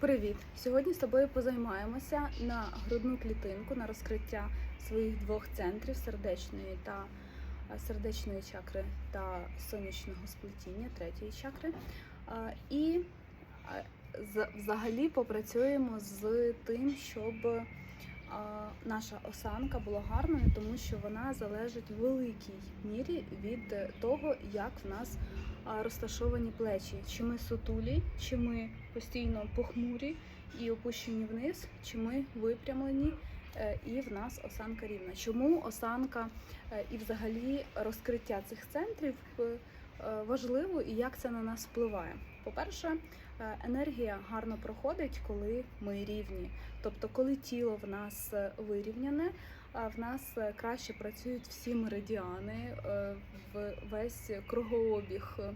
Привіт! Сьогодні з тобою позаймаємося на грудну клітинку на розкриття своїх двох центрів сердечної та е, сердечної чакри та сонячного сплетіння третьої чакри. І е, взагалі попрацюємо з тим, щоб наша осанка була гарною, тому що вона залежить в великій мірі від того, як в нас розташовані плечі. Чи ми сутулі, чи ми постійно похмурі і опущені вниз, чи ми випрямлені е, і в нас осанка рівна. Чому осанка е, і взагалі розкриття цих центрів е, важливо і як це на нас впливає? По-перше, енергія гарно проходить, коли ми рівні. Тобто, коли тіло в нас е, вирівняне, в нас е, краще працюють всі меридіани, е, весь кругообіг е,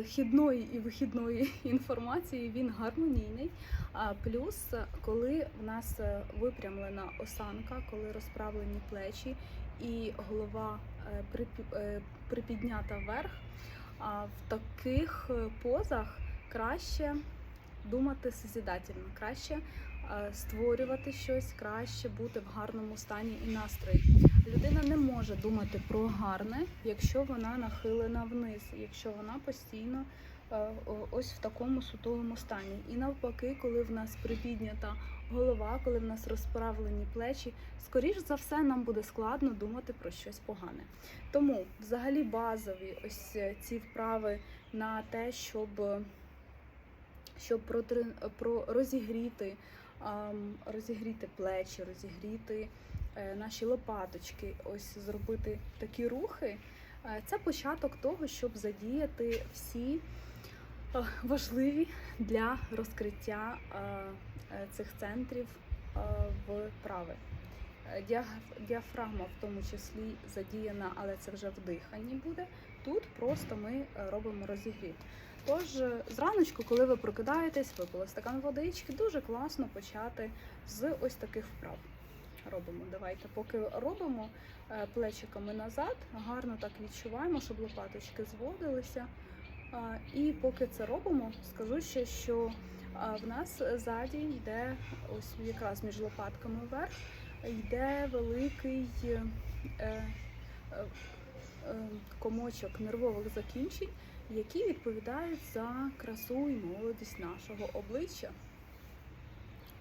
вхідної і вихідної інформації він гармонійний. А плюс, е, коли в нас е, випрямлена осанка, коли розправлені плечі і голова е, припі- е, припіднята вверх, а в таких е, позах краще думати созідательно, краще е, створювати щось, краще бути в гарному стані і настрої. Людина не може думати про гарне, якщо вона нахилена вниз, якщо вона постійно ось в такому сутулому стані. І навпаки, коли в нас припіднята голова, коли в нас розправлені плечі, скоріш за все нам буде складно думати про щось погане. Тому взагалі базові ось е, ці вправи на те, щоб, щоб протри- про розігріти, розігріти плечі, розігріти е, наші лопаточки, ось зробити такі рухи. Е, Це початок того, щоб задіяти всі е, важливі для розкриття е, е, цих центрів е, вправи. Е, Діафрагма в тому числі задіяна, але це вже в диханні буде. Тут просто ми е, робимо розігрів. Тож е, зраночку, коли ви прокидаєтесь, випили стакан водички, дуже класно почати з ось таких вправ. Робимо. Давайте, поки робимо е, плечиками назад, гарно так відчуваємо, щоб лопаточки зводилися. І поки це робимо, скажу ще, що в нас ззаді йде ось якраз між лопатками вверх, йде великий е, е, е, комочок нервових закінчень, які відповідають за красу і молодість нашого обличчя.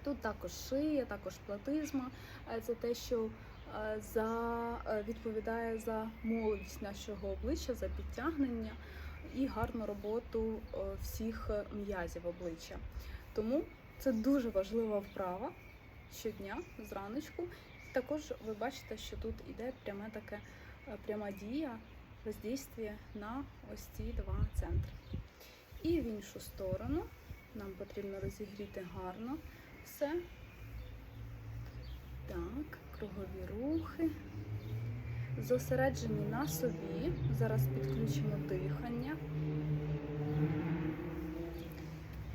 Тут також шия, також платизма. Це те, що за, відповідає за молодість нашого обличчя, за підтягнення і гарну роботу е, всіх е, м'язів обличчя. Тому це дуже важлива вправа щодня зраночку. Також ви бачите, що тут іде пряме таке е, пряма дія, воздействие на ось ці два центри. І в іншу сторону нам потрібно розігріти гарно все. Так, кругові рухи. Зосереджені на собі. Зараз підключимо дихання.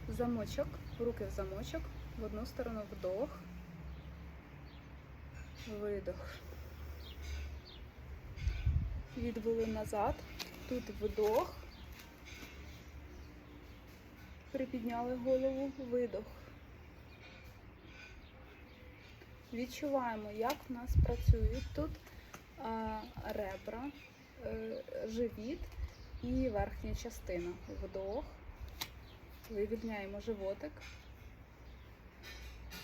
Замочок, руки в замочок. В одну сторону вдох. Видох. Відвели назад. Тут вдох. Припідняли голову, видох. Відчуваємо, як в нас працюють тут ребра, е, живіт і верхня частина. Вдох. Вивільняємо животик.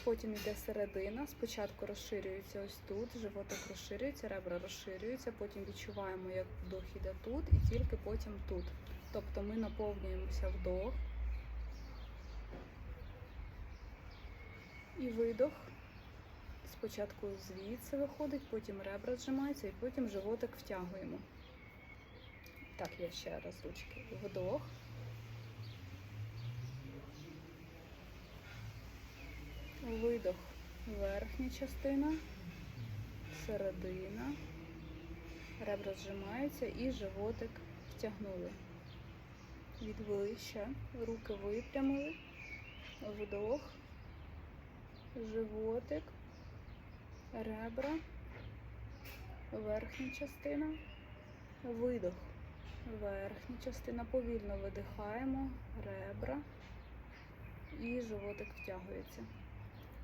Потім йде середина. Спочатку розширюється ось тут, животик розширюється, ребра розширюються, потім відчуваємо, як вдох іде тут, і тільки потім тут. Тобто ми наповнюємося вдох і видох. Спочатку звідси виходить, потім ребра зжимаються і потім животик втягуємо. Так, я ще раз ручки. Вдох. Видох. Верхня частина, середина. Ребра зжимаються і животик втягнули. Відвели ще. Руки випрямили. Вдох. Животик ребра, верхня частина, видох, верхня частина, повільно видихаємо, ребра, і животик втягується.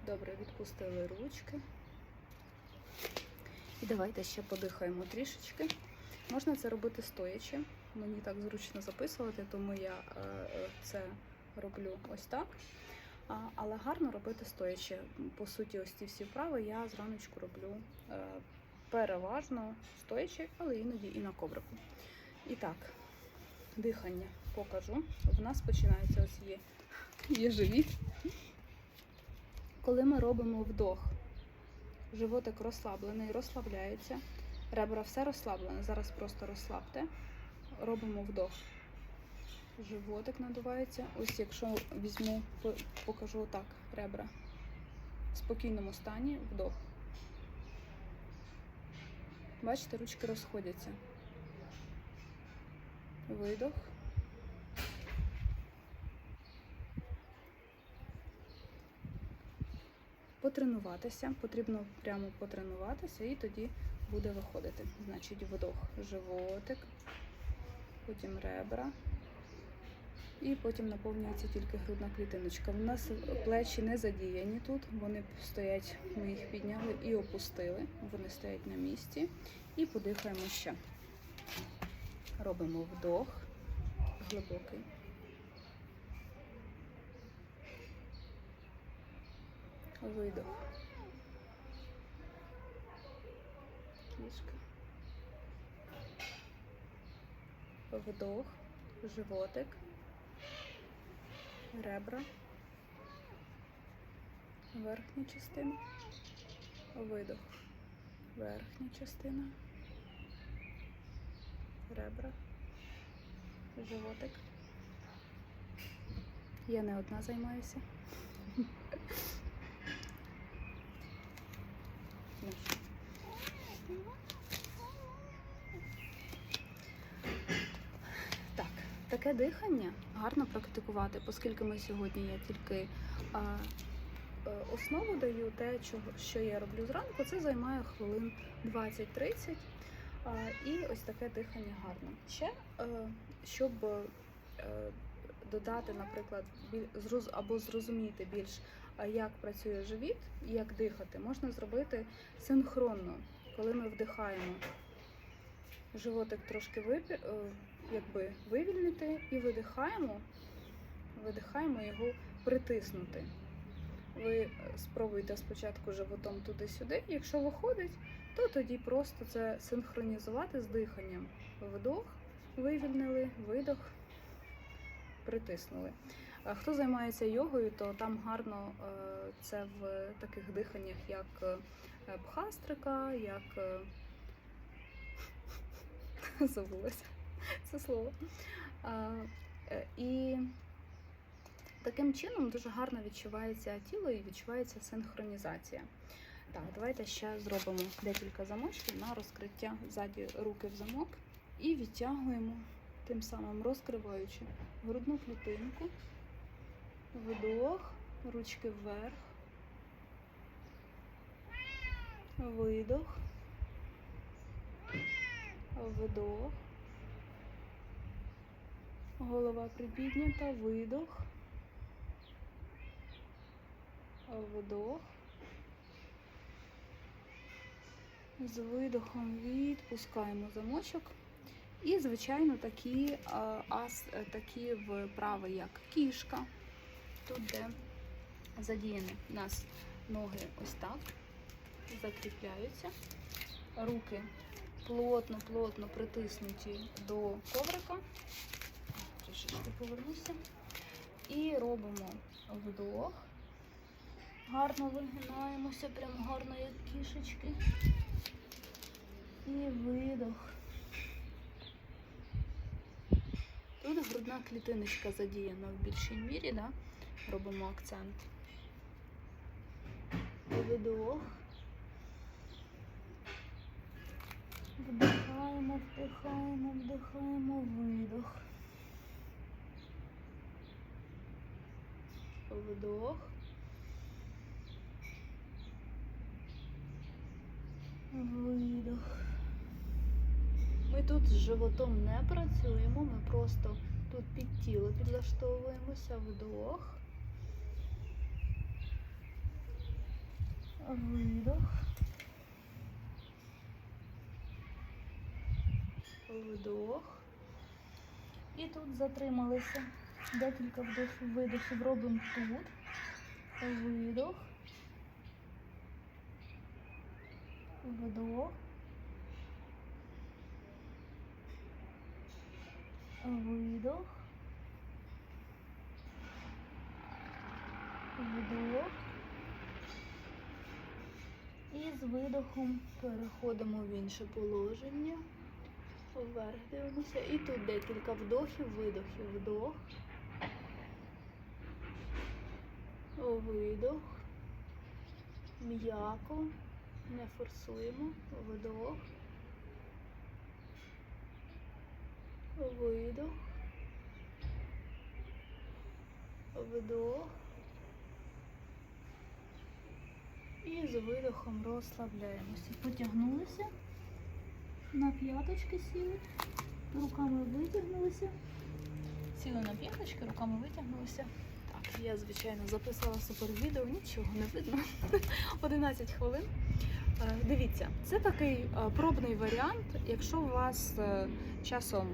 Добре, відпустили ручки. І давайте ще подихаємо трішечки. Можна це робити стоячи. Мені так зручно записувати, тому я е, е, це роблю ось так. Але гарно робити стоячи. По суті, ось ці всі вправи я зраночку роблю е, переважно стоячи, але іноді і на коврику. І так, дихання покажу. В нас починається ось є, є живіт. Коли ми робимо вдох, животик розслаблений, розслабляється, ребра все розслаблене. Зараз просто розслабте. Робимо вдох. Животик надувається. Ось якщо візьму, покажу отак ребра. В спокійному стані вдох. Бачите, ручки розходяться. Видох. Потренуватися. Потрібно прямо потренуватися і тоді буде виходити. Значить, вдох, животик, потім ребра. І потім наповнюється тільки грудна клітиночка. У нас плечі не задіяні тут, вони стоять, ми їх підняли і опустили. Вони стоять на місці. І подихаємо ще. Робимо вдох глибокий. Видох. Кішка. Вдох, животик, ребра, верхня частина, видох, верхня частина, ребра, животик. Я не одна займаюся. Ну що, Так, таке дихання гарно практикувати, оскільки ми сьогодні я тільки а, е, основу даю, те, що я роблю зранку, це займає хвилин 20-30. А, і ось таке дихання гарно. Ще, е, щоб е, додати, наприклад, або зрозуміти більш, як працює живіт, і як дихати, можна зробити синхронно, коли ми вдихаємо. Животик трошки випі, якби вивільнити і видихаємо, видихаємо його притиснути. Ви е, спробуйте спочатку животом туди-сюди. Якщо виходить, то тоді просто це синхронізувати з диханням. Вдох, вивільнили, видох, притиснули. Хто займається йогою, то там гарно е, це в таких диханнях, як бхастрика, як е, забулася це слово. Е, і таким чином дуже гарно відчувається тіло і відчувається синхронізація. Так, давайте ще зробимо декілька замочків на розкриття ззаді руки в замок і відтягуємо, тим самим розкриваючи грудну клітинку, вдох, ручки вверх, видох, вдох. Голова припіднята, видох. Вдох. З видохом відпускаємо замочок. І, звичайно, такі ас, такі вправи, як кішка. Тут, де задіяні у нас ноги ось так, закріпляються. Руки плотно-плотно притиснуті до коврика. Трішечки повернуся. І робимо вдох. Гарно вигинаємося, прям гарно, як кішечки. І видох. Тут грудна клітиночка задіяна в більшій мірі, да? робимо акцент. Вдох. Вдихаємо, вдихаємо, вдихаємо, видох. вдох. Видох. Ми тут з животом не працюємо, ми просто тут під тіло підлаштовуємося, вдох. Видох. Вдох. І тут затрималися. Декілька вдохів, видохів робимо тут. Видох. Вдох. Видох. Вдох. І з видохом переходимо в інше положення. Вверх дивимося. І тут декілька вдохів, видохів. Вдох. Видох. М'яко. Не форсуємо. Вдох. Видох. Вдох. І з видохом розслабляємося. Потягнулися. На п'яточки сіли. Руками витягнулися. Сіли на п'яточки, руками витягнулися. Я, звичайно, записала супер відео, нічого не видно. 11 хвилин. Е, Дивіться, це такий е, пробний варіант. Якщо у вас е, часом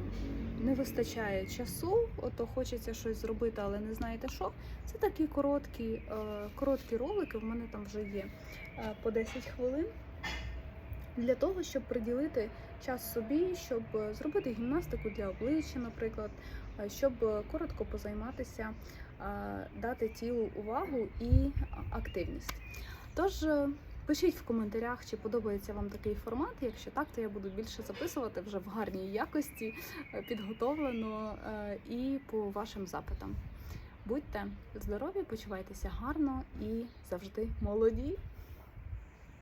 не вистачає часу, ото хочеться щось зробити, але не знаєте що. Це такі короткі, короткі ролики. В мене там вже є по 10 хвилин. Для того, щоб приділити час собі, щоб зробити гімнастику для обличчя, наприклад, щоб е, коротко позайматися, е, дати тілу увагу і активність. Тож е, пишіть в коментарях, чи подобається вам такий формат. Якщо так, то я буду більше записувати вже в гарній якості, е, підготовлено е, і по вашим запитам. Будьте здорові, почувайтеся гарно і завжди молоді.